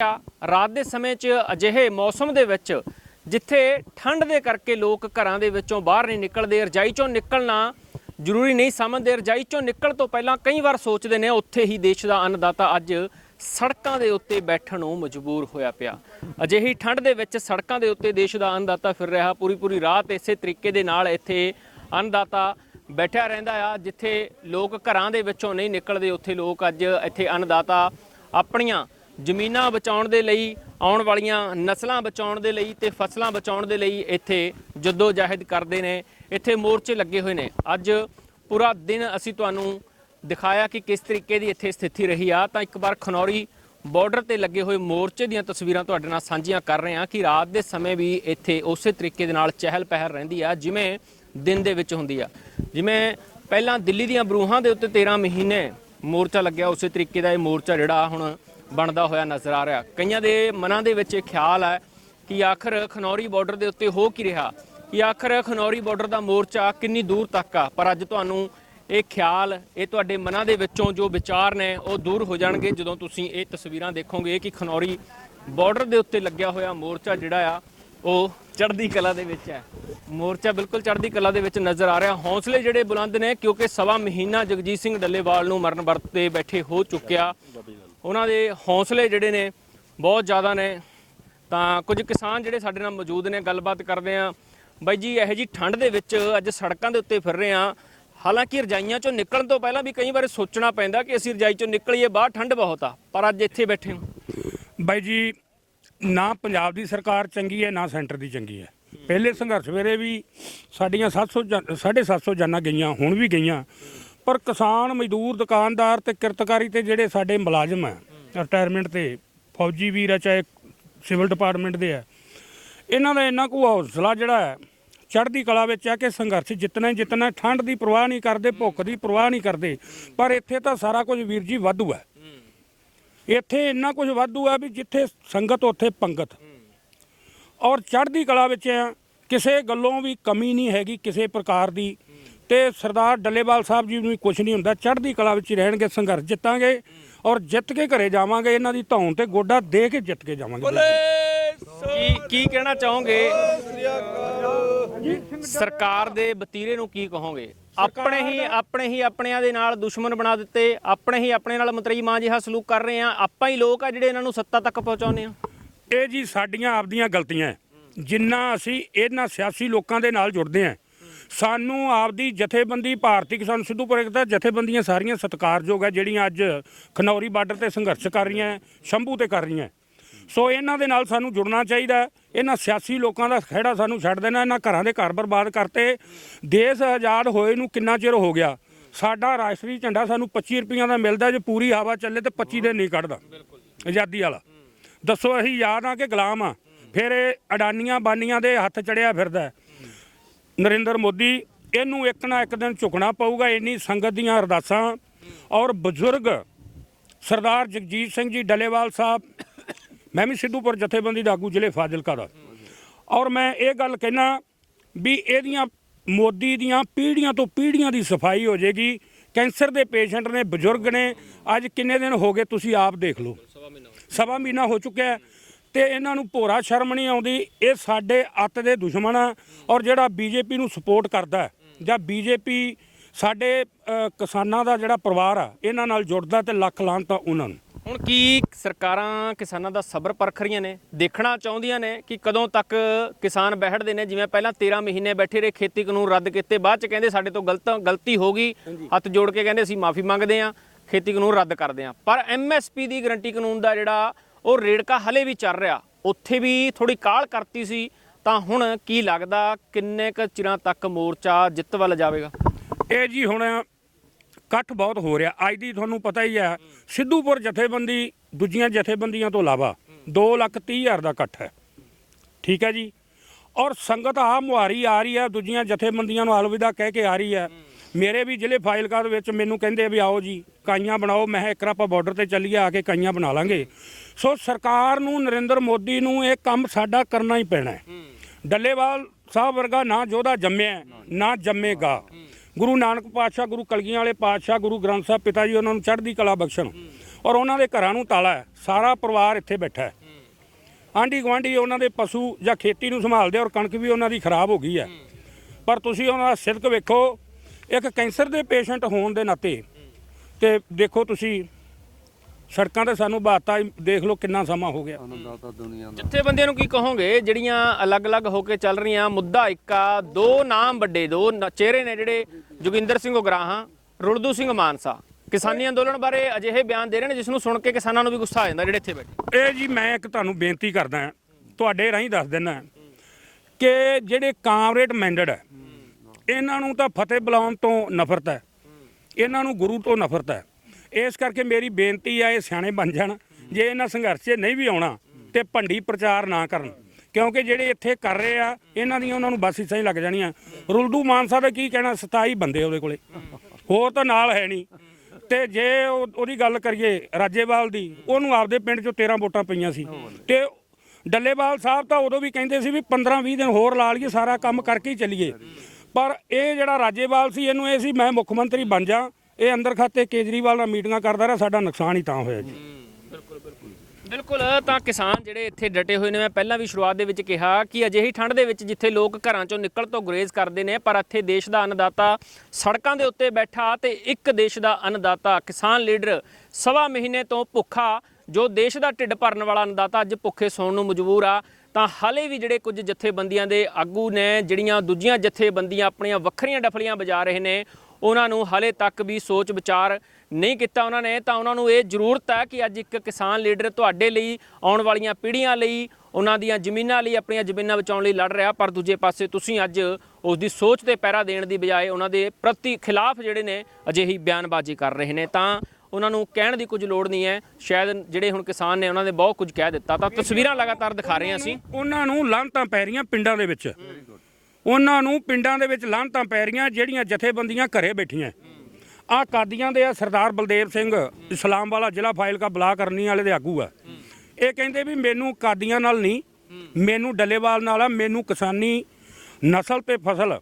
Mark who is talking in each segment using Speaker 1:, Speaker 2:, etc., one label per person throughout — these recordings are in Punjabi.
Speaker 1: ਰਾਤ ਦੇ ਸਮੇਂ 'ਚ ਅਜਿਹੇ ਮੌਸਮ ਦੇ ਵਿੱਚ ਜਿੱਥੇ ਠੰਡ ਦੇ ਕਰਕੇ ਲੋਕ ਘਰਾਂ ਦੇ ਵਿੱਚੋਂ ਬਾਹਰ ਨਹੀਂ ਨਿਕਲਦੇ, ਰਜਾਈ 'ਚੋਂ ਨਿਕਲਣਾ ਜ਼ਰੂਰੀ ਨਹੀਂ ਸਮਝਦੇ। ਰਜਾਈ 'ਚੋਂ ਨਿਕਲ ਤੋਂ ਪਹਿਲਾਂ ਕਈ ਵਾਰ ਸੋਚਦੇ ਨੇ, ਉੱਥੇ ਹੀ ਦੇਸ਼ ਦਾ ਅੰਨਦਾਤਾ ਅੱਜ ਸੜਕਾਂ ਦੇ ਉੱਤੇ ਬੈਠਣ ਨੂੰ ਮਜਬੂਰ ਹੋਇਆ ਪਿਆ। ਅਜਿਹੀ ਠੰਡ ਦੇ ਵਿੱਚ ਸੜਕਾਂ ਦੇ ਉੱਤੇ ਦੇਸ਼ ਦਾ ਅੰਨਦਾਤਾ ਫਿਰ ਰਿਹਾ। ਪੂਰੀ ਪੂਰੀ ਰਾਤ ਇਸੇ ਤਰੀਕੇ ਦੇ ਨਾਲ ਇੱਥੇ ਅੰਨਦਾਤਾ ਬੈਠਿਆ ਰਹਿੰਦਾ ਆ, ਜਿੱਥੇ ਲੋਕ ਘਰਾਂ ਦੇ ਵਿੱਚੋਂ ਨਹੀਂ ਨਿਕਲਦੇ, ਉੱਥੇ ਲੋਕ ਅੱਜ ਇੱਥੇ ਅੰਨਦਾਤਾ ਆਪਣੀਆਂ ਜ਼ਮੀਨਾਂ ਬਚਾਉਣ ਦੇ ਲਈ, ਆਉਣ ਵਾਲੀਆਂ ਨਸਲਾਂ ਬਚਾਉਣ ਦੇ ਲਈ ਤੇ ਫਸਲਾਂ ਬਚਾਉਣ ਦੇ ਲਈ ਇੱਥੇ ਜੱਦੋ ਜਹਿਦ ਕਰਦੇ ਨੇ, ਇੱਥੇ ਮੋਰਚੇ ਲੱਗੇ ਹੋਏ ਨੇ। ਅੱਜ ਪੂਰਾ ਦਿਨ ਅਸੀਂ ਤੁਹਾਨੂੰ ਦਿਖਾਇਆ ਕਿ ਕਿਸ ਤਰੀਕੇ ਦੀ ਇੱਥੇ ਸਥਿਤੀ ਰਹੀ ਆ। ਤਾਂ ਇੱਕ ਵਾਰ ਖਨੌਰੀ ਬਾਰਡਰ ਤੇ ਲੱਗੇ ਹੋਏ ਮੋਰਚੇ ਦੀਆਂ ਤਸਵੀਰਾਂ ਤੁਹਾਡੇ ਨਾਲ ਸਾਂਝੀਆਂ ਕਰ ਰਹੇ ਹਾਂ ਕਿ ਰਾਤ ਦੇ ਸਮੇਂ ਵੀ ਇੱਥੇ ਉਸੇ ਤਰੀਕੇ ਦੇ ਨਾਲ ਚਹਿਲ ਪਹਿਲ ਰਹਿੰਦੀ ਆ, ਜਿਵੇਂ ਦਿਨ ਦੇ ਵਿੱਚ ਹੁੰਦੀ ਆ। ਜਿਵੇਂ ਪਹਿਲਾਂ ਦਿੱਲੀ ਦੀਆਂ ਬਰੂਹਾਂ ਦੇ ਉੱਤੇ 13 ਮਹੀਨੇ ਮੋਰਚਾ ਲੱਗਿਆ, ਉਸੇ ਤਰੀਕੇ ਦਾ ਇਹ ਮੋਰਚਾ ਜਿਹੜਾ ਹੁਣ ਬਣਦਾ ਹੋਇਆ ਨਜ਼ਰ ਆ ਰਿਹਾ। ਕਈਆਂ ਦੇ ਮਨਾਂ ਦੇ ਵਿੱਚ ਇਹ ਖਿਆਲ ਹੈ ਕਿ ਆਖਰ ਖਨੌਰੀ ਬਾਰਡਰ ਦੇ ਉੱਤੇ ਹੋ ਕੀ ਰਿਹਾ? ਕਿ ਆਖਰ ਖਨੌਰੀ ਬਾਰਡਰ ਦਾ ਮੋਰਚਾ ਕਿੰਨੀ ਦੂਰ ਤੱਕ ਆ? ਪਰ ਅੱਜ ਤੁਹਾਨੂੰ ਇਹ ਖਿਆਲ, ਇਹ ਤੁਹਾਡੇ ਮਨਾਂ ਦੇ ਵਿੱਚੋਂ ਜੋ ਵਿਚਾਰ ਨੇ, ਉਹ ਦੂਰ ਹੋ ਜਾਣਗੇ ਜਦੋਂ ਤੁਸੀਂ ਇਹ ਤਸਵੀਰਾਂ ਦੇਖੋਗੇ ਕਿ ਖਨੌਰੀ ਬਾਰਡਰ ਦੇ ਉੱਤੇ ਲੱਗਿਆ ਹੋਇਆ ਮੋਰਚਾ ਜਿਹੜਾ ਆ, ਉਹ ਚੜ੍ਹਦੀ ਕਲਾ ਦੇ ਵਿੱਚ ਹੈ। ਮੋਰਚਾ ਬਿਲਕੁਲ ਚੜ੍ਹਦੀ ਕਲਾ ਦੇ ਵਿੱਚ ਨਜ਼ਰ ਆ ਰਿਹਾ। ਹੌਸਲੇ ਜਿਹੜੇ ਬੁਲੰਦ ਨੇ, ਕਿਉਂਕਿ ਸਵਾ ਮਹੀਨਾ ਜਗਜੀਤ ਸਿੰਘ ਡੱਲੇਵਾਲ ਨੂੰ ਮਰਨ ਵਰਤ ਤੇ ਬੈਠੇ ਹੋ ਚੁੱਕਿਆ। ਉਹਨਾਂ ਦੇ ਹੌਸਲੇ ਜਿਹੜੇ ਨੇ ਬਹੁਤ ਜ਼ਿਆਦਾ ਨੇ। ਤਾਂ ਕੁਝ ਕਿਸਾਨ ਜਿਹੜੇ ਸਾਡੇ ਨਾਲ ਮੌਜੂਦ ਨੇ, ਗੱਲਬਾਤ ਕਰਦੇ ਆ ਬਾਈ ਜੀ, ਇਹੋ ਜੀ ਠੰਡ ਦੇ ਵਿੱਚ ਅੱਜ ਸੜਕਾਂ ਦੇ ਉੱਤੇ ਫਿਰ ਰਹੇ ਆ ਹਾਲਾਂਕਿ ਰਜਾਈਆਂ ਚੋਂ ਨਿਕਲਣ ਤੋਂ ਪਹਿਲਾਂ ਵੀ ਕਈ ਵਾਰ ਸੋਚਣਾ ਪੈਂਦਾ ਕਿ ਅਸੀਂ ਰਜਾਈ ਚੋਂ ਨਿਕਲੀਏ, ਬਾਹਰ ਠੰਡ ਬਹੁਤ ਆ। ਪਰ ਅੱਜ ਇੱਥੇ ਬੈਠੇ ਹਾਂ।
Speaker 2: ਬਾਈ ਜੀ, ਨਾ ਪੰਜਾਬ ਦੀ ਸਰਕਾਰ ਚੰਗੀ ਹੈ, ਨਾ ਸੈਂਟਰ ਦੀ ਚੰਗੀ ਹੈ। ਪਹਿਲੇ ਸੰਘਰਸ਼ ਵੇਲੇ ਵੀ ਸਾਡੀਆਂ 700 ਜਾਂ- 750 ਜਾਨਾਂ ਗਈਆਂ, ਹੁਣ ਵੀ ਗਈਆਂ। ਪਰ ਕਿਸਾਨ, ਮਜ਼ਦੂਰ, ਦੁਕਾਨਦਾਰ ਤੇ ਕਿਰਤਕਾਰੀ ਤੇ ਜਿਹੜੇ ਸਾਡੇ ਮੁਲਾਜ਼ਮ ਹੈ ਰਿਟਾਇਰਮੈਂਟ ਤੇ, ਫੌਜੀ ਵੀਰ ਆ, ਚਾਹੇ ਸਿਵਲ ਡਿਪਾਰਟਮੈਂਟ ਦੇ ਆ, ਇਹਨਾਂ ਦਾ ਇੰਨਾ ਕੁ ਹੌਸਲਾ ਜਿਹੜਾ ਹੈ, ਚੜ੍ਹਦੀ ਕਲਾ ਵਿੱਚ ਆ ਕਿ ਸੰਘਰਸ਼ ਜਿੱਤਣਾ ਜਿੱਤਣਾ, ਠੰਡ ਦੀ ਪਰਵਾਹ ਨਹੀਂ ਕਰਦੇ, ਭੁੱਖ ਦੀ ਪਰਵਾਹ ਨਹੀਂ ਕਰਦੇ, ਪਰ ਇੱਥੇ ਤਾਂ ਸਾਰਾ ਕੁਝ ਵੀਰ ਜੀ ਵਾਧੂ ਹੈ। ਇੱਥੇ ਇੰਨਾ ਕੁਝ ਵਾਧੂ ਆ ਵੀ ਜਿੱਥੇ ਸੰਗਤ, ਉੱਥੇ ਪੰਗਤ। ਔਰ ਚੜ੍ਹਦੀ ਕਲਾ ਵਿੱਚ ਆ, ਕਿਸੇ ਗੱਲੋਂ ਵੀ ਕਮੀ ਨਹੀਂ ਹੈਗੀ ਕਿਸੇ ਪ੍ਰਕਾਰ ਦੀ। ਤੇ ਸਰਦਾਰ ਡੱਲੇਵਾਲ ਸਾਹਿਬ ਜੀ ਨੂੰ ਕੁਝ ਨਹੀਂ ਹੁੰਦਾ ਚੜ੍ਹਦੀ ਕਲਾ ਵਿੱਚ ਹੀ ਰਹਿਣਗੇ ਸੰਘਰਸ਼ ਜਿੱਤਾਂਗੇ ਔਰ ਜਿੱਤ ਕੇ ਘਰੇ ਜਾਵਾਂਗੇ ਇਹਨਾਂ ਦੀ ਧੌਣ ਤੇ ਗੋਡਾ ਦੇ ਕੇ ਜਿੱਤ ਕੇ ਜਾਵਾਂਗੇ।
Speaker 1: ਕੀ ਕੀ ਕਹਿਣਾ ਚਾਹੋਗੇ? ਸਰਕਾਰ ਦੇ ਵਤੀਰੇ ਨੂੰ ਕੀ ਕਹੋਗੇ? ਆਪਣੇ ਹੀ ਆਪਣੇ ਹੀ ਆਪਣਿਆਂ ਦੇ ਨਾਲ ਦੁਸ਼ਮਣ ਬਣਾ ਦਿੱਤੇ ਆਪਣੇ ਹੀ ਆਪਣੇ ਨਾਲ ਮਤਰੀ ਮਾਂ ਜਿਹਾ ਸਲੂਕ ਕਰ ਰਹੇ ਆ ਆਪਾਂ ਹੀ ਲੋਕ ਆ ਜਿਹੜੇ ਇਹਨਾਂ ਨੂੰ ਸੱਤਾ ਤੱਕ ਪਹੁੰਚਾਉਂਦੇ ਆ
Speaker 2: ਇਹ ਜੀ ਸਾਡੀਆਂ ਆਪਦੀਆਂ ਗਲਤੀਆਂ। ਜਿੰਨਾ ਅਸੀਂ ਇਹਨਾਂ ਸਿਆਸੀ ਲੋਕਾਂ ਦੇ ਨਾਲ ਜੁੜਦੇ ਹਾਂ ਸਾਨੂੰ ਆਪਦੀ ਜਥੇਬੰਦੀ ਭਾਰਤੀ ਕਿਸਾਨ ਸਿੱਧੂ ਸਿੱਧੂਪੁਰ ਏਕਤਾ ਜਥੇਬੰਦੀਆਂ ਸਾਰੀਆਂ ਸਤਿਕਾਰਯੋਗ ਹੈ, ਜਿਹੜੀਆਂ ਅੱਜ ਖਨੌਰੀ ਬਾਰਡਰ ਤੇ ਸੰਘਰਸ਼ ਕਰ ਰਹੀਆਂ ਸ਼ੰਭੂ ਤੇ ਕਰ ਰਹੀਆਂ ਸੋ ਇਹਨਾਂ ਦੇ ਨਾਲ ਸਾਨੂੰ ਜੁੜਨਾ ਚਾਹੀਦਾ ਇਹਨਾਂ ਸਿਆਸੀ ਲੋਕਾਂ ਦਾ ਖਹਿੜਾ ਸਾਨੂੰ ਛੱਡ ਦੇਣਾ, ਇਹਨਾਂ ਘਰਾਂ ਦੇ ਘਰ ਬਰਬਾਦ ਕਰਤੇ। ਦੇਸ਼ ਆਜ਼ਾਦ ਹੋਏ ਨੂੰ ਕਿੰਨਾ ਚਿਰ ਹੋ ਗਿਆ? ਸਾਡਾ ਰਾਸ਼ਟਰੀ ਝੰਡਾ ਸਾਨੂੰ 25 ਰੁਪਈਆਂ ਦਾ ਮਿਲਦਾ ਜੇ ਪੂਰੀ ਹਵਾ ਚੱਲੇ ਤੇ 25 ਦੇ ਨਹੀਂ ਕੱਢਦਾ। ਆਜ਼ਾਦੀ ਵਾਲਾ। ਦੱਸੋ ਅਸੀਂ ਯਾਦ ਆ ਕਿ ਗੁਲਾਮ ਆ? ਫਿਰ ਇਹ ਅਡਾਨੀਆਂ ਬਾਨੀਆਂ ਦੇ ਹੱਥ ਚੜਿਆ ਫਿਰਦਾ ਨਰਿੰਦਰ ਮੋਦੀ, ਇਹਨੂੰ ਇੱਕ ਨਾ ਇੱਕ ਦਿਨ ਝੁਕਣਾ ਪਊਗਾ, ਇੰਨੀ ਸੰਗਤ ਦੀਆਂ ਅਰਦਾਸਾਂ। ਔਰ ਬਜ਼ੁਰਗ ਸਰਦਾਰ ਜਗਜੀਤ ਸਿੰਘ ਜੀ ਡੱਲੇਵਾਲ ਸਾਹਿਬ, ਮੈਂ ਵੀ ਸਿੱਧੂਪੁਰ ਜਥੇਬੰਦੀ ਦਾ ਆਗੂ ਜ਼ਿਲ੍ਹੇ ਫਾਜ਼ਿਲਕਾ ਦਾ। ਔਰ ਮੈਂ ਇਹ ਗੱਲ ਕਹਿਣਾ ਵੀ ਇਹਦੀਆਂ ਮੋਦੀ ਦੀਆਂ ਪੀੜ੍ਹੀਆਂ ਤੋਂ ਪੀੜ੍ਹੀਆਂ ਦੀ ਸਫ਼ਾਈ ਹੋ ਜਾਏਗੀ। ਕੈਂਸਰ ਦੇ ਪੇਸ਼ੈਂਟ ਨੇ, ਬਜ਼ੁਰਗ ਨੇ, ਅੱਜ ਕਿੰਨੇ ਦਿਨ ਹੋ ਗਏ ਤੁਸੀਂ ਆਪ ਦੇਖ ਲਓ। ਸਵਾ ਮਹੀਨਾ ਹੋ ਚੁੱਕਿਆ ਤੇ ਇਹਨਾਂ ਨੂੰ ਭੋਰਾ ਸ਼ਰਮ ਨਹੀਂ ਆਉਂਦੀ ਇਹ ਸਾਡੇ ਅੱਤ ਦੇ ਦੁਸ਼ਮਣ ਆ ਔਰ ਜਿਹੜਾ ਬੀਜੇਪੀ ਨੂੰ ਸਪੋਰਟ ਕਰਦਾ ਹੈ ਜਾਂ ਬੀਜੇਪੀ ਸਾਡੇ ਕਿਸਾਨਾਂ ਦਾ ਜਿਹੜਾ ਪਰਿਵਾਰ ਆ ਇਹਨਾਂ ਨਾਲ ਜੁੜਦਾ ਤੇ ਲੱਖ ਲਾਹਨਤ ਆ ਉਹਨਾਂ ਨੂੰ।
Speaker 1: ਹੁਣ ਕੀ ਸਰਕਾਰਾਂ ਕਿਸਾਨਾਂ ਦਾ ਸਬਰ ਪਰਖ ਰਹੀਆਂ ਨੇ ਦੇਖਣਾ ਚਾਹੁੰਦੀਆਂ ਨੇ ਕਿ ਕਦੋਂ ਤੱਕ ਕਿਸਾਨ ਬੈਠਦੇ ਨੇ? ਜਿਵੇਂ ਪਹਿਲਾਂ 13 ਮਹੀਨੇ ਬੈਠੇ ਰਹੇ ਖੇਤੀ ਕਾਨੂੰਨ ਰੱਦ ਕੀਤੇ ਬਾਅਦ ਚ ਕਹਿੰਦੇ ਸਾਡੇ ਤੋਂ ਗਲਤ ਗਲਤੀ ਹੋ ਗਈ ਹੱਥ ਜੋੜ ਕੇ ਕਹਿੰਦੇ ਅਸੀਂ ਮਾਫੀ ਮੰਗਦੇ ਹਾਂ ਖੇਤੀ ਕਾਨੂੰਨ ਰੱਦ ਕਰਦੇ ਹਾਂ। ਪਰ ਐਮਐਸਪੀ ਦੀ ਗਰੰਟੀ ਕਾਨੂੰਨ ਦਾ ਜਿਹੜਾ ਉਹ ਰੇੜਕਾ ਹਲੇ ਵੀ ਚੱਲ ਰਿਹਾ। ਉੱਥੇ ਵੀ ਥੋੜੀ ਕਾਲ ਕਰਤੀ ਸੀ, ਤਾਂ ਹੁਣ ਕੀ ਲੱਗਦਾ, ਕਿੰਨੇ ਕੁ ਚਿਰਾਂ ਤੱਕ ਮੋਰਚਾ ਜਿੱਤ ਵੱਲ ਜਾਵੇਗਾ?
Speaker 2: ਇਹ ਜੀ ਹੁਣ ਇਕੱਠ ਬਹੁਤ ਹੋ ਰਿਹਾ। ਅੱਜ ਦੀ ਤੁਹਾਨੂੰ ਪਤਾ ਹੀ ਹੈ, ਸਿੱਧੂਪੁਰ ਜਥੇਬੰਦੀ ਦੂਜੀਆਂ ਜਥੇਬੰਦੀਆਂ ਤੋਂ ਇਲਾਵਾ 2 ਲੱਖ 30 ਹਜ਼ਾਰ ਦਾ ਇਕੱਠ ਹੈ। ਠੀਕ ਹੈ ਜੀ? ਔਰ ਸੰਗਤ ਆ ਮੁਹਾਰੀ ਆ ਰਹੀ ਹੈ, ਦੂਜੀਆਂ ਜਥੇਬੰਦੀਆਂ ਨੂੰ ਅਲਵਿਦਾ ਕਹਿ ਕੇ ਆ ਰਹੀ ਹੈ। ਮੇਰੇ ਵੀ ਜ਼ਿਲ੍ਹੇ ਫਾਜ਼ਿਲਕਾ ਦੇ ਵਿੱਚ ਮੈਨੂੰ ਕਹਿੰਦੇ ਵੀ ਆਓ ਜੀ। ਕਾਈਆਂ ਬਣਾਓ, ਮੈਂ ਕਿਹਾ ਇੱਕ ਵਾਰ ਆਪਾਂ ਬਾਰਡਰ ਤੇ ਚੱਲੀਏ, ਆ ਕੇ ਕਾਈਆਂ ਬਣਾ ਲਾਂਗੇ। ਸੋ ਸਰਕਾਰ ਨੂੰ, ਨਰਿੰਦਰ ਮੋਦੀ ਨੂੰ ਇਹ ਕੰਮ ਸਾਡਾ ਕਰਨਾ ਹੀ ਪੈਣਾ ਹੈ। ਡੱਲੇਵਾਲ ਸਾਹਿਬ ਵਰਗਾ ਨਾ ਜੋਧਾ ਜੰਮਿਆ ਨਾ ਜੰਮੇਗਾ। ਗੁਰੂ ਨਾਨਕ ਪਾਤਸ਼ਾਹ, ਗੁਰੂ ਕਲਗੀਆਂ ਵਾਲੇ ਪਾਤਸ਼ਾਹ, ਗੁਰੂ ਗ੍ਰੰਥ ਸਾਹਿਬ ਪਿਤਾ ਜੀ, ਉਹਨਾਂ ਨੂੰ ਚੜ੍ਹਦੀ ਕਲਾ ਬਖਸ਼ਣ। ਔਰ ਉਹਨਾਂ ਦੇ ਘਰਾਂ ਨੂੰ ਤਾਲਾ ਹੈ, ਸਾਰਾ ਪਰਿਵਾਰ ਇੱਥੇ ਬੈਠਾ ਹੈ। ਆਂਢੀ ਗੁਆਂਢੀ ਉਹਨਾਂ ਦੇ ਪਸ਼ੂ ਜਾਂ ਖੇਤੀ ਨੂੰ ਸੰਭਾਲਦੇ ਔਰ ਕਣਕ ਵੀ ਉਹਨਾਂ ਦੀ ਖਰਾਬ ਹੋ ਗਈ ਹੈ। ਪਰ ਤੁਸੀਂ ਉਹਨਾਂ ਦਾ ਸਿਦਕ ਵੇਖੋ, ਇੱਕ ਕੈਂਸਰ ਦੇ ਪੇਸ਼ੈਂਟ ਹੋਣ ਦੇ ਨਾਤੇ ਤੇ ਦੇਖੋ ਤੁਸੀਂ ਸੜਕਾਂ ਤੇ ਸਾਨੂੰ ਬਾਤਾਂ ਦੇਖ ਲਓ ਕਿੰਨਾ ਸਮਾਂ ਹੋ ਗਿਆ।
Speaker 1: ਜਥੇਬੰਦੀਆਂ ਨੂੰ ਕੀ ਕਹੋਗੇ ਜਿਹੜੀਆਂ ਅਲੱਗ-ਅਲੱਗ ਹੋ ਕੇ ਚੱਲ ਰਹੀਆਂ ਮੁੱਦਾ ਇੱਕ ਆ ਦੋ ਨਾਮ ਵੱਡੇ ਦੋ ਨ- ਚਿਹਰੇ ਨੇ ਜਿਹੜੇ ਜੋਗਿੰਦਰ ਸਿੰਘ ਉਗਰਾਹਾਂ ਰੁਲਦੂ ਸਿੰਘ ਮਾਨਸਾ। ਕਿਸਾਨੀ ਅੰਦੋਲਨ ਬਾਰੇ ਅਜਿਹੇ ਬਿਆਨ ਦੇ ਰਹੇ ਨੇ ਜਿਸ ਨੂੰ ਸੁਣ ਕੇ ਕਿਸਾਨਾਂ ਨੂੰ ਵੀ ਗੁੱਸਾ ਆ ਜਾਂਦਾ ਜਿਹੜੇ ਇੱਥੇ ਬੈਠੇ।
Speaker 2: ਇਹ ਜੀ ਮੈਂ ਇੱਕ ਤੁਹਾਨੂੰ ਬੇਨਤੀ ਕਰਦਾ ਹਾਂ ਤੁਹਾਡੇ ਰਾਹੀਂ ਦੱਸ ਦਿੰਦਾ ਕਿ ਜਿਹੜੇ ਕਾਮਰੇਡ ਮੈਂਡਡ ਹੈ। ਇਹਨਾਂ ਨੂੰ ਤਾਂ ਫਤਿਹ ਬੁਲਾਉਣ ਤੋਂ ਨਫ਼ਰਤ ਹੈ। ਇਹਨਾਂ ਨੂੰ ਗੁਰੂ ਤੋਂ ਨਫ਼ਰਤ ਹੈ। ਇਸ ਕਰਕੇ ਮੇਰੀ ਬੇਨਤੀ ਹੈ ਇਹ ਸਿਆਣੇ ਬਣ ਜਾਣ, ਜੇ ਇਹਨਾਂ ਸੰਘਰਸ਼ 'ਚ ਨਹੀਂ ਵੀ ਆਉਣਾ ਤੇ ਭੰਡੀ ਪ੍ਰਚਾਰ ਨਾ ਕਰਨ। ਕਿਉਂਕਿ ਜਿਹੜੇ ਇੱਥੇ ਕਰ ਰਹੇ ਆ, ਇਹਨਾਂ ਦੀਆਂ ਉਹਨਾਂ ਨੂੰ ਬਸ ਇਸਾਂ ਹੀ ਲੱਗ ਜਾਣੀਆਂ। ਰੁਲਦੂ ਮਾਨਸਾ ਦਾ ਕੀ ਕਹਿਣਾ 27 ਬੰਦੇ ਉਹਦੇ ਕੋਲੇ। ਹੋਰ ਤਾਂ ਨਾਲ ਹੈ ਨਹੀਂ। ਤੇ ਜੇ ਉਹ- ਉਹਦੀ ਗੱਲ ਕਰੀਏ ਰਾਜੇਵਾਲ ਦੀ, ਉਹਨੂੰ ਆਪਦੇ ਪਿੰਡ 'ਚੋਂ 13 ਵੋਟਾਂ ਪਈਆਂ ਸੀ। ਤੇ ਡੱਲੇਵਾਲ ਸਾਹਿਬ ਤਾਂ ਉਦੋਂ ਵੀ ਕਹਿੰਦੇ ਸੀ ਵੀ 15-20 ਦਿਨ ਹੋਰ ਲਾ ਲਈਏ, ਸਾਰਾ ਕੰਮ ਕਰਕੇ ਹੀ ਚੱਲੀਏ। ਪਰ ਇਹ ਜਿਹੜਾ ਰਾਜੇਵਾਲ ਸੀ, ਇਹਨੂੰ ਇਹ ਸੀ, ਮੈਂ ਮੁੱਖ ਮੰਤਰੀ ਬਣ ਜਾ। ਇਹ ਅੰਦਰ ਖਾਤੇ ਕੇਜਰੀਵਾਲ ਨਾਲ ਮੀਟਿੰਗਾਂ ਕਰਦਾ ਰਿਹਾ, ਸਾਡਾ ਨੁਕਸਾਨ ਹੀ ਤਾਂ ਹੋਇਆ ਜੀ।
Speaker 1: ਬਿਲਕੁਲ, ਤਾਂ ਕਿਸਾਨ ਜਿਹੜੇ ਇੱਥੇ ਡਟੇ ਹੋਏ ਨੇ, ਮੈਂ ਪਹਿਲਾਂ ਵੀ ਸ਼ੁਰੂਆਤ ਦੇ ਵਿੱਚ ਕਿਹਾ ਕਿ ਅਜਿਹੀ ਠੰਡ ਦੇ ਵਿੱਚ ਜਿੱਥੇ ਲੋਕ ਘਰਾਂ ਚੋਂ ਨਿਕਲ ਤੋਂ ਗੁਰੇਜ਼ ਕਰਦੇ ਨੇ, ਪਰ ਇੱਥੇ ਦੇਸ਼ ਦਾ ਅੰਨਦਾਤਾ ਸੜਕਾਂ ਦੇ ਉੱਤੇ ਬੈਠਾ ਤੇ ਇੱਕ ਦੇਸ਼ ਦਾ ਅੰਨਦਾਤਾ ਕਿਸਾਨ ਲੀਡਰ ਸਵਾ ਮਹੀਨੇ ਤੋਂ ਭੁੱਖਾ, ਜੋ ਦੇਸ਼ ਦਾ ਢਿੱਡ ਭਰਨ ਵਾਲਾ ਅੰਨਦਾਤਾ ਅੱਜ ਭੁੱਖੇ ਸੌਣ ਨੂੰ ਮਜਬੂਰ ਆ। ਤਾਂ ਹਾਲੇ ਵੀ ਜਿਹੜੇ ਕੁਝ ਜਥੇਬੰਦੀਆਂ ਦੇ ਆਗੂ ਨੇ, ਜਿਹੜੀਆਂ ਦੂਜੀਆਂ ਜਥੇਬੰਦੀਆਂ ਆਪਣੀਆਂ ਵੱਖਰੀਆਂ ਡਫਲੀਆਂ ਵਜਾ ਰਹੇ ਨੇ, ਉਹਨਾਂ ਨੂੰ ਹਾਲੇ ਤੱਕ ਵੀ ਸੋਚ ਵਿਚਾਰ ਨਹੀਂ ਕੀਤਾ ਉਹਨਾਂ ਨੇ। ਤਾਂ ਉਹਨਾਂ ਨੂੰ ਇਹ ਜ਼ਰੂਰਤ ਹੈ ਕਿ ਅੱਜ ਇੱਕ ਕਿਸਾਨ ਲੀਡਰ ਤੁਹਾਡੇ ਲਈ, ਆਉਣ ਵਾਲੀਆਂ ਪੀੜ੍ਹੀਆਂ ਲਈ, ਉਹਨਾਂ ਦੀਆਂ ਜ਼ਮੀਨਾਂ ਲਈ, ਆਪਣੀਆਂ ਜ਼ਮੀਨਾਂ ਬਚਾਉਣ ਲਈ ਲੜ ਰਿਹਾ, ਪਰ ਦੂਜੇ ਪਾਸੇ ਤੁਸੀਂ ਅੱਜ ਉਸ ਦੀ ਸੋਚ ਤੇ ਪਹਿਰਾ ਦੇਣ ਦੀ ਬਜਾਏ ਉਹਨਾਂ ਦੇ ਪ੍ਰਤੀ ਖਿਲਾਫ ਜਿਹੜੇ ਨੇ, ਅਜਿਹੀ ਬਿਆਨਬਾਜ਼ੀ ਕਰ ਰਹੇ ਨੇ। ਤਾਂ ਉਹਨਾਂ ਨੂੰ ਕਹਿਣ ਦੀ ਕੁਝ ਲੋੜ ਨਹੀਂ ਹੈ। ਸ਼ਾਇਦ ਜਿਹੜੇ ਹੁਣ ਕਿਸਾਨ ਨੇ ਉਹਨਾਂ ਨੇ ਬਹੁਤ ਕੁਝ ਕਹਿ ਦਿੱਤਾ। ਤਾਂ ਤਸਵੀਰਾਂ ਲਗਾਤਾਰ ਦਿਖਾ ਰਹੇ ਹਾਂ ਅਸੀਂ।
Speaker 2: ਉਹਨਾਂ ਨੂੰ ਲਾਂਤਾਂ ਪੈ ਰਹੀਆਂ ਪਿੰਡਾਂ ਦੇ ਵਿੱਚ। ਉਹਨਾਂ ਨੂੰ ਪਿੰਡਾਂ ਦੇ ਵਿੱਚ ਲਾਂਤਾਂ ਪੈ ਰਹੀਆਂ ਜਿਹੜੀਆਂ ਜਥੇਬੰਦੀਆਂ ਘਰੇ ਬੈਠੀਆਂ। ਆ ਕਾਦੀਆਂ ਦੇ ਆ ਸਰਦਾਰ ਬਲਦੇਵ ਸਿੰਘ ਇਸਲਾਮ ਵਾਲਾ ਜ਼ਿਲ੍ਹਾ ਫਾਈਲ ਬਲਾਕ ਕਰਨੀ ਵਾਲੇ ਦੇ ਆਗੂ ਆ। ਇਹ ਕਹਿੰਦੇ ਵੀ ਮੈਨੂੰ ਕਾਦੀਆਂ ਨਾਲ ਨਹੀਂ, ਮੈਨੂੰ ਡੱਲੇਵਾਲ ਨਾਲ ਆ, ਮੈਨੂੰ ਕਿਸਾਨੀ ਨਸਲ ਤੇ ਫਸਲ।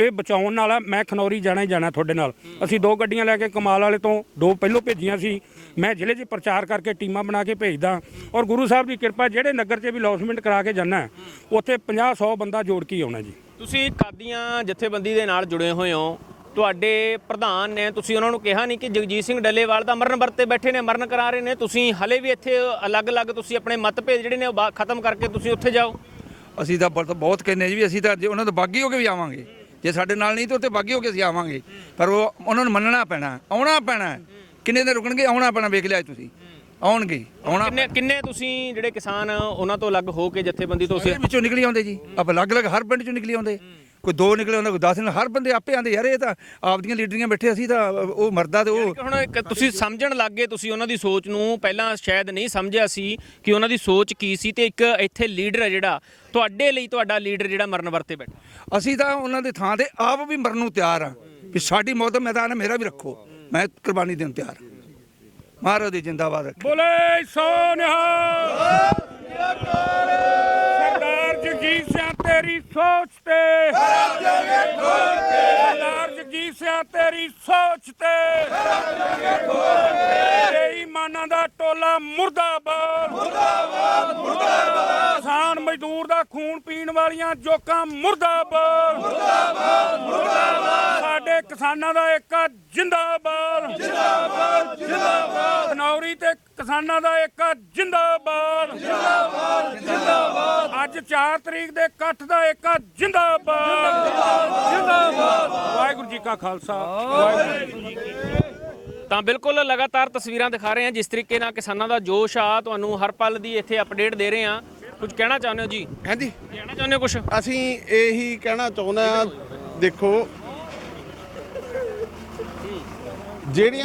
Speaker 2: ਇਹ ਬਚਾਉਣ ਨਾਲ ਆ ਮੈਂ ਖਨੌਰੀ ਜਾਣਾ ਹੀ ਜਾਣਾ ਤੁਹਾਡੇ ਨਾਲ। ਅਸੀਂ ਦੋ ਗੱਡੀਆਂ ਲੈ ਕੇ ਕਮਾਲ ਵਾਲੇ ਤੋਂ ਦੋ ਪਹਿਲੋਂ ਭੇਜੀਆਂ ਸੀ। ਮੈਂ ਜ਼ਿਲ੍ਹੇ 'ਚ ਪ੍ਰਚਾਰ ਕਰਕੇ ਟੀਮਾਂ ਬਣਾ ਕੇ ਭੇਜਦਾ। ਔਰ ਗੁਰੂ ਸਾਹਿਬ ਦੀ ਕਿਰਪਾ ਜਿਹੜੇ ਨਗਰ 'ਚ ਵੀ ਲੌਸਮੈਂਟ ਕਰਾ ਕੇ ਜਾਣਾ ਉੱਥੇ 50 100 ਬੰਦਾ ਜੋੜ ਕੇ ਆਉਣਾ ਜੀ।
Speaker 1: ਤੁਸੀਂ ਕਾਦੀਆਂ ਜਥੇਬੰਦੀ ਦੇ ਨਾਲ ਜੁੜੇ ਹੋਏ ਹੋ? ਤੁਹਾਡੇ ਪ੍ਰਧਾਨ ਨੇ ਤੁਸੀਂ ਉਹਨਾਂ ਨੂੰ ਕਿਹਾ ਨਹੀਂ ਕਿ ਜਗਜੀਤ ਸਿੰਘ ਡੱਲੇਵਾਲ ਦਾ ਮਰਨ ਵਰਤੇ ਬੈਠੇ ਨੇ ਮਰਨ ਕਰਾ ਰਹੇ ਨੇ। ਤੁਸੀਂ ਹਲੇ ਵੀ ਇੱਥੇ ਅਲੱਗ-ਅਲੱਗ ਤੁਸੀਂ ਆਪਣੇ ਮਤਭੇਦ ਜਿਹੜੇ ਨੇ ਉਹ ਬਾ- ਖਤਮ ਕਰਕੇ ਤੁਸੀਂ ਉੱਥੇ ਜਾਓ।
Speaker 3: ਅਸੀਂ ਤਾਂ ਬਹੁਤ ਬਹੁਤ ਕਹਿੰਦੇ ਜੀ ਵੀ ਅਸੀਂ ਤਾਂ ਜੇ ਉਹਨਾਂ ਤੋਂ ਬਾਗੀ ਹੋ ਕੇ ਵੀ ਆਵਾਂਗੇ। ਜੇ ਸਾਡੇ ਨਾਲ ਨਹੀਂ ਤਾਂ ਉੱਥੇ ਬਾਗੀ ਹੋ ਕੇ ਅਸੀਂ ਆਵਾਂਗੇ। ਪਰ ਉਹ ਉਹਨਾਂ ਨੂੰ ਮੰਨਣਾ ਪੈਣਾ ਆਉਣਾ ਪੈਣਾ। ਕਿੰਨੇ ਦਿਨ ਰੁਕਣਗੇ? ਆਉਣਾ ਪੈਣਾ ਵੇਖ ਲਿਆ ਤੁਸੀਂ। ਆਉਣਗੇ ਆਉਣਾ
Speaker 1: ਕਿੰਨੇ ਕਿੰਨੇ ਤੁਸੀਂ ਜਿਹੜੇ ਕਿਸਾਨ ਉਹਨਾਂ ਤੋਂ ਅਲੱਗ ਹੋ ਕੇ ਜਥੇਬੰਦੀ ਤੋਂ
Speaker 3: ਵਿੱਚੋਂ ਨਿਕਲੀ ਆਉਂਦੇ ਜੀ। ਆਪ ਅਲੱਗ-ਅਲੱਗ ਹਰ ਪਿੰਡ ਚੋਂ ਨਿਕਲੀ ਆਉਂਦੇ। ਕੋਈ ਦੋ ਨਿਕਲੇ ਆਉਂਦੇ ਕੋਈ 10 ਨਿਕਲੇ ਹਰ ਬੰਦੇ ਆਪੇ ਆਂਦੇ ਯਾਰ ਇਹ ਤਾਂ ਆਪਦੀਆਂ ਲੀਡਰੀਆਂ ਬੈਠੇ ਅਸੀਂ ਤਾਂ ਉਹ ਮਰਦਾ ਤੇ ਉਹ
Speaker 1: ਹੁਣ ਇੱਕ ਤੁਸੀਂ ਸਮਝਣ ਲੱਗ ਗਏ ਤੁਸੀਂ ਉਹਨਾਂ ਦੀ ਸੋਚ ਨੂੰ ਪਹਿਲਾਂ ਸ਼ਾਇਦ ਨਹੀਂ ਸਮਝਿਆ ਸੀ ਕਿ ਉਹਨਾਂ ਦੀ ਸੋਚ ਕੀ ਸੀ ਤੇ ਇੱਕ ਇੱਥੇ ਲੀਡਰ ਹੈ ਜਿਹੜਾ ਤੁਹਾਡੇ ਲਈ ਤੁਹਾਡਾ ਲੀਡਰ ਜਿਹੜਾ ਮਰਨ ਵਰਤੇ ਬੈਠਾ।
Speaker 3: ਅਸੀਂ ਤਾਂ ਉਹਨਾਂ ਦੇ ਥਾਂ ਤੇ ਆਪ ਵੀ ਮਰਨ ਨੂੰ ਤਿਆਰ ਆ ਵੀ ਸਾਡੀ ਮੌਤ ਦਾ ਮੈਦਾਨ ਹੈ ਮੇਰਾ ਵੀ ਰੱਖੋ ਮੈਂ ਕੁਰਬਾਨੀ ਦੇਣ ਤਿਆਰ। ਮਹਾਰਾਜ ਦੀ ਜਿੰਦਾਬਾਦ ਰੱਖੇ।
Speaker 2: ਬੋਲੇ ਸੋ ਨਿਹਾਲ। ਤੇਰੀ ਸੋਚ ਤੇ। ਸਰਦਾਰ ਜਗਜੀਤ ਸਿੰਘ ਤੇਰੀ ਸੋਚ ਤੇ। ਬੇਈਮਾਨਾਂ ਦਾ ਟੋਲਾ ਮੁਰਦਾਬਾਦ। ਮੁਰਦਾਬਾਦ ਮੁਰਦਾਬਾਦ ਕਿਸਾਨ ਮਜ਼ਦੂਰ ਦਾ ਖੂਨ ਪੀਣ ਵਾਲੀਆਂ ਜੋਕਾਂ ਮੁਰਦਾਬਾਦ ਮੁਰਦਾਬਾਦ। ਕਿਸਾਨਾਂ ਦਾ ਏਕਾ ਜਿੰਦਾਬਾਦ। ਖਨੌਰੀ ਤੇ ਕਿਸਾਨਾਂ ਦਾ ਇੱਕ ਜਿੰਦਾਬਾਦ। ਜਿੰਦਾਬਾਦ ਜਿੰਦਾਬਾਦ ਅੱਜ 4 ਤਰੀਕ ਦੇ ਇਕੱਠ ਦਾ ਇੱਕ ਜਿੰਦਾਬਾਦ। ਜਿੰਦਾਬਾਦ ਵਾਹਿਗੁਰੂ ਜੀ ਕਾ ਖਾਲਸਾ। ਵਾਹਿਗੁਰੂ ਜੀ ਕੀ ਫਤਿਹ।
Speaker 1: ਤਾਂ ਬਿਲਕੁਲ ਲਗਾਤਾਰ ਤਸਵੀਰਾਂ ਦਿਖਾ ਰਹੇ ਹਾਂ ਜਿਸ ਤਰੀਕੇ ਨਾਲ ਕਿਸਾਨਾਂ ਦਾ ਜੋਸ਼ ਆ ਤੁਹਾਨੂੰ ਹਰ ਪਲ ਦੀ ਇੱਥੇ ਅਪਡੇਟ ਦੇ ਰਹੇ ਹਾਂ। ਕੁਝ ਕਹਿਣਾ ਚਾਹੁੰਦੇ ਹੋ ਜੀ?
Speaker 4: ਹਾਂਜੀ।
Speaker 1: ਕਹਿਣਾ ਚਾਹੁੰਦੇ ਹੋ ਕੁਝ
Speaker 4: ਅਸੀਂ ਇਹੀ ਕਹਿਣਾ ਚਾਹੁੰਦੇ ਆ ਦੇਖੋ ਜਿਹੜੀਆਂ